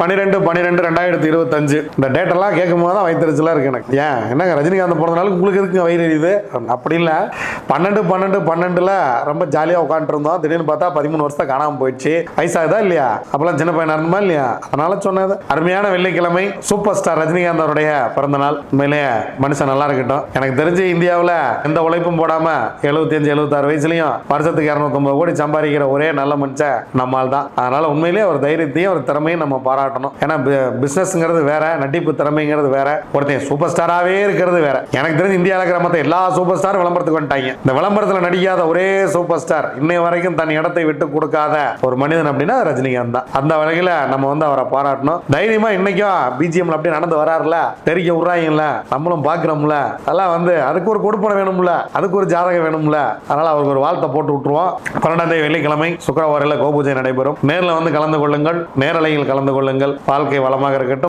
பன்னிரெண்டு பன்னிரெண்டு ரெண்டாயிரத்தி இருபத்தஞ்சு. இந்த டேட்டெல்லாம் கேட்கும் போது தான் வயிற்றுச்சலாக இருக்கு எனக்கு. ஏன்? என்னங்க ரஜினிகாந்த் பிறந்தனால உங்களுக்கு இருக்குங்க வயிறு எரியுது? அப்படி இல்லை. பன்னெண்டு பன்னெண்டு பன்னெண்டுல ரொம்ப ஜாலியாக உட்காந்துருந்தோம் திடீர்னு பார்த்தா பதிமூணு வருஷத்தை காணாமல் போயிடுச்சு. வயசாகுதா இல்லையா? அப்பெல்லாம் சின்ன பையனா இருந்தமா இல்லையா? அதனால சொன்னது அருமையான வெள்ளிக்கிழமை சூப்பர் ஸ்டார் ரஜினிகாந்த் அவருடைய பிறந்த நாள் உண்மையிலேயே மனுஷன் நல்லா இருக்கட்டும். எனக்கு தெரிஞ்சு இந்தியாவில் எந்த உழைப்பும் போடாமல் எழுபத்தஞ்சு எழுபத்தாறு வயசுலையும் வருஷத்துக்கு இரநூத்தொம்பது கோடி சம்பாதிக்கிற ஒரே நல்ல மனுஷன் நம்மால் தான் அதனால் உண்மையிலேயே ஒரு தைரியத்தையும் ஒரு திறமையும் நம்ம பாராட்டணும் ஏன்னா பிசினஸ்ங்கிறது வேற நடிப்பு திறமைங்கிறது வேற ஒருத்தன் சூப்பர் ஸ்டாராகவே இருக்கிறது வேற. எனக்கு தெரிஞ்சு இந்தியாவில் இருக்கிற மற்ற எல்லா சூப்பர் ஸ்டாரும் விளம்பரத்துக்கு வந்துட்டாங்க. இந்த விளம்பரத்தில் நடிக்காத ஒரே சூப்பர் ஸ்டார் இன்னை வரைக்கும் தன் இடத்தை விட்டு கொடுக்காத ஒரு மனிதன் அப்படின்னா ரஜினிகாந்த் தான். அந்த வகையில் நம்ம வந்து அவரை பாராட்டணும். தைரியமா இன்னைக்கும் பிஜிஎம்ல அப்படியே நடந்து வராருல தெரிக்க விட்றாங்கல்ல. நம்மளும் பார்க்குறோம்ல அதெல்லாம் வந்து அதுக்கு ஒரு கொடுப்பனை வேணும்ல. அதுக்கு ஒரு ஜாதகம் வேணும்ல. அதனால அவருக்கு ஒரு வாழ்த்தை போட்டு விட்டுருவோம். பன்னெண்டாம் தேதி வெள்ளிக்கிழமை சுக்கரவாரில் கோபூஜை நடைபெறும். நேரில் வந்து கலந்து கொள்ளுங்கள். நேரலையில் கலந்து கொள்ளுங்கள். வாழ்க்கை வளமாக இருக்கட்டும்.